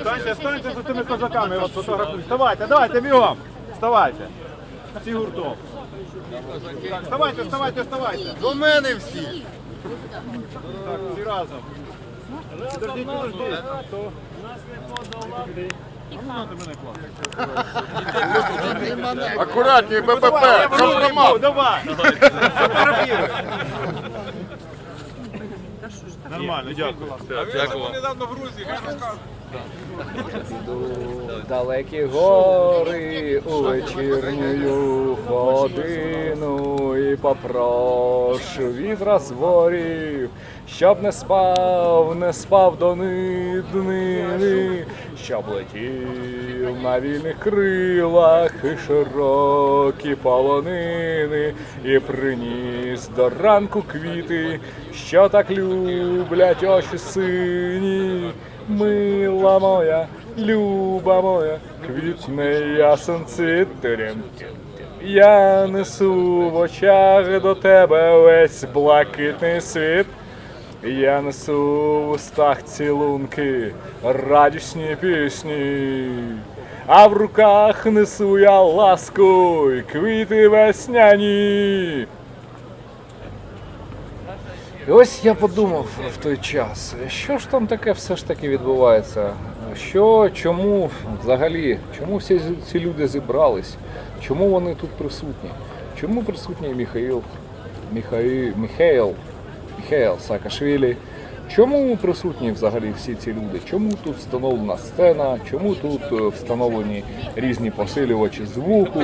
Станьте, станьте за тими козаками, я вас фотографую. Вставайте, давайте, бігом. Вставайте. Всі гуртом. Так, вставайте, вставайте, вставайте. До мене всі. Так, всі разом. Підождіть, підождіть. Хто? А ну, БПП, Давай, я беру, компромат. Давай. Фотографіруй. Нормально, дякую. Далекі гори у вечірню годину і попрошу вітра зворів, щоб не спав, не спав до ниднини, щоб летів на вільних крилах і широкі полонини, і приніс до ранку квіти, що так люблять очі сині. Мила моя, люба моя, квітне ясен цвітарем. Я несу в очах до тебе весь блакитний світ. Я несу в устах цілунки, радісні пісні, а в руках несу я ласку й квіти весняні. І ось я подумав в той час, що ж там таке все ж таки відбувається? Що, чому взагалі, чому всі ці люди зібрались? Чому вони тут присутні? Чому присутній Міхаїл, Міхаїл, Міхаїл, Міхаїл Саакашвілі? Чому присутні взагалі всі ці люди? Чому тут встановлена сцена? Чому тут е, встановлені різні посилювачі звуку?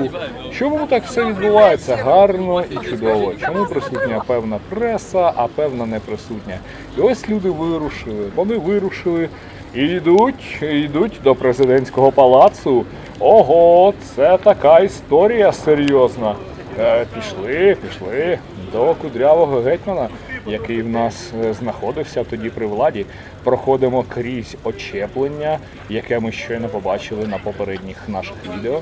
Чому так все відбувається гарно і чудово? Чому присутня певна преса, а певна не присутня? І ось люди вирушили. Вони вирушили і йдуть, йдуть до президентського палацу. Ого, це така історія серйозна. Е, Пішли, пішли до кудрявого гетьмана, який в нас е, знаходився тоді при владі. Проходимо крізь очеплення, яке ми щойно побачили на попередніх наших відео.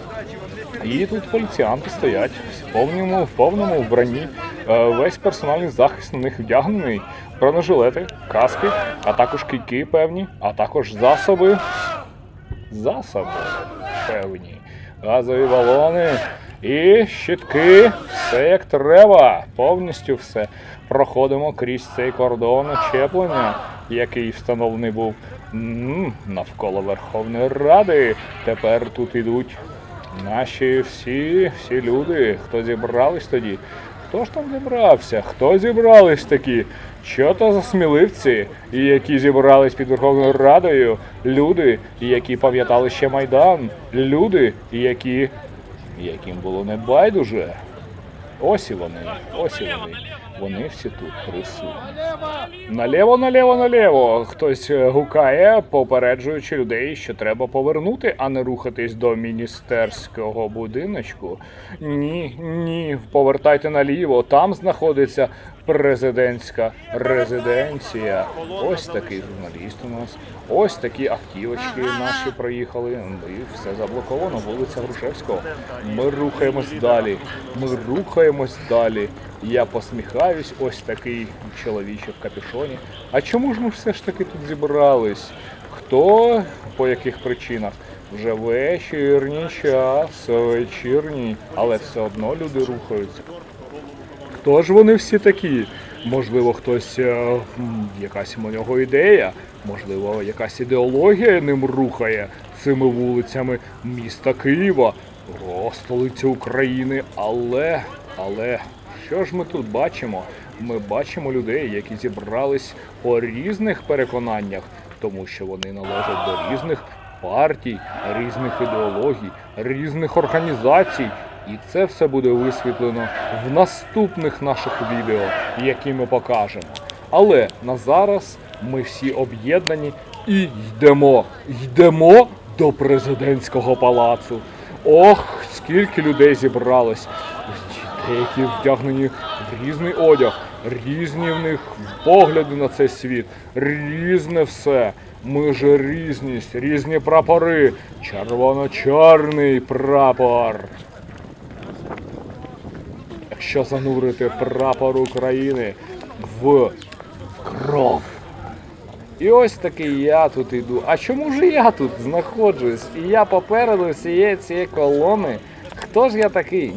І тут поліціянти стоять в повному, в повному вбранні. Е, Весь персональний захист на них вдягнений. Бронежилети, каски, а також кийки певні, а також засоби. Засоби певні. Газові балони і щитки. Все як треба. Повністю все. Проходимо крізь цей кордон очеплення, який встановлений був навколо Верховної Ради. Тепер тут ідуть наші всі, всі люди, хто зібрались тоді. Хто ж там зібрався? Хто зібрались такі? Що то за сміливці, які зібрались під Верховною Радою? Люди, які пам'ятали ще Майдан, люди, які, яким було не байдуже. Ось і вони, ось і вони. Вони всі тут присутні. Наліво, наліво, наліво. Хтось е, гукає, попереджуючи людей, що треба повернути, а не рухатись до міністерського будиночку. Ні, ні, повертайте наліво. Там знаходиться президентська резиденція. Ось такий журналіст у нас. Ось такі автівочки наші проїхали. І все заблоковано. Вулиця Грушевського. Ми рухаємось далі. Ми рухаємось далі. Я посміхаюсь, ось такий чоловічок в капюшоні. А чому ж ми все ж таки тут зібрались? Хто по яких причинах? Вже вечірній час, вечірній, але все одно люди рухаються. Хто ж вони всі такі? Можливо, хтось е, якась у нього ідея, можливо, якась ідеологія ним рухає цими вулицями міста Києва, о, столиці України. Але, але що ж ми тут бачимо? Ми бачимо людей, які зібрались по різних переконаннях, тому що вони належать до різних партій, різних ідеологій, різних організацій. І це все буде висвітлено в наступних наших відео, які ми покажемо. Але на зараз ми всі об'єднані і йдемо. Йдемо до президентського палацу. Ох, скільки людей зібралось. Деякі вдягнені в різний одяг, різні в них погляди на цей світ, різне все. Ми ж різність, різні прапори. Червоно-чорний прапор. Якщо занурити прапор України в кров, І ось такий я тут йду. А чому ж я тут знаходжусь? І я попереду всієї цієї колони. Хто ж я такий?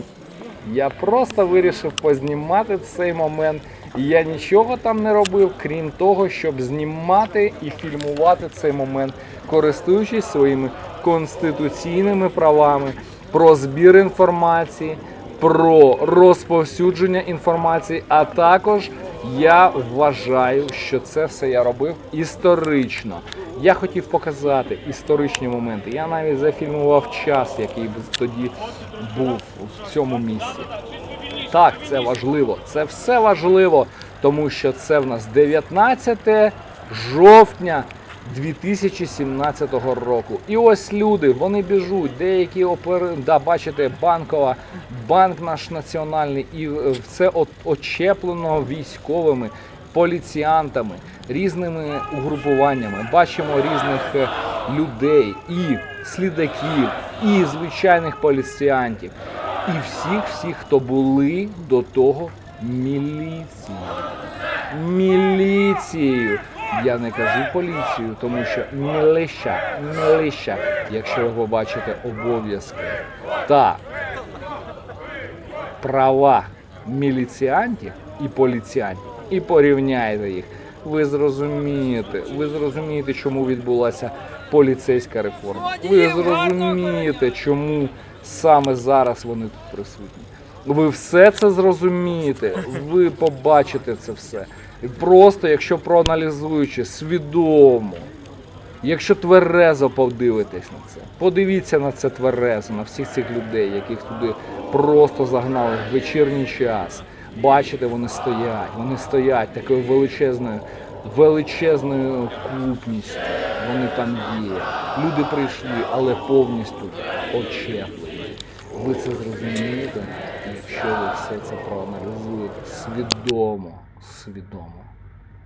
Я просто вирішив познімати цей момент. І я нічого там не робив, крім того, щоб знімати і фільмувати цей момент, користуючись своїми конституційними правами про збір інформації, про розповсюдження інформації, а також я вважаю, що це все я робив історично. Я хотів показати історичні моменти. Я навіть зафільмував час, який тоді був в цьому місці. Так, це важливо. Це все важливо, тому що це в нас 19 жовтня 2017 року. І ось люди, вони біжуть, деякі опери... да, бачите, банкова, банк наш національний, і е, от очеплено військовими. Поліціянтами, різними угрупуваннями, бачимо різних е, людей, і слідаків, і звичайних поліціянтів, і всіх, всіх, хто були до того міліції. Міліцією. Я не кажу поліцію, тому що мілища, мілища, якщо ви побачите обов'язки та права міліціантів і поліціянтів, і порівняйте їх. Ви зрозумієте, ви зрозумієте, чому відбулася поліцейська реформа. Ви зрозумієте, чому саме зараз вони тут присутні. Ви все це зрозумієте, ви побачите це все. Просто, якщо проаналізуючи свідомо, якщо тверезо подивитесь на це, подивіться на це тверезо, на всіх цих людей, яких туди просто загнали в вечірній час. Бачите, вони стоять, вони стоять такою величезною, величезною купністю. Вони там є. Люди прийшли, але повністю очеплені. Ви це зрозумієте, якщо ви все це проаналізуєте свідомо, свідомо.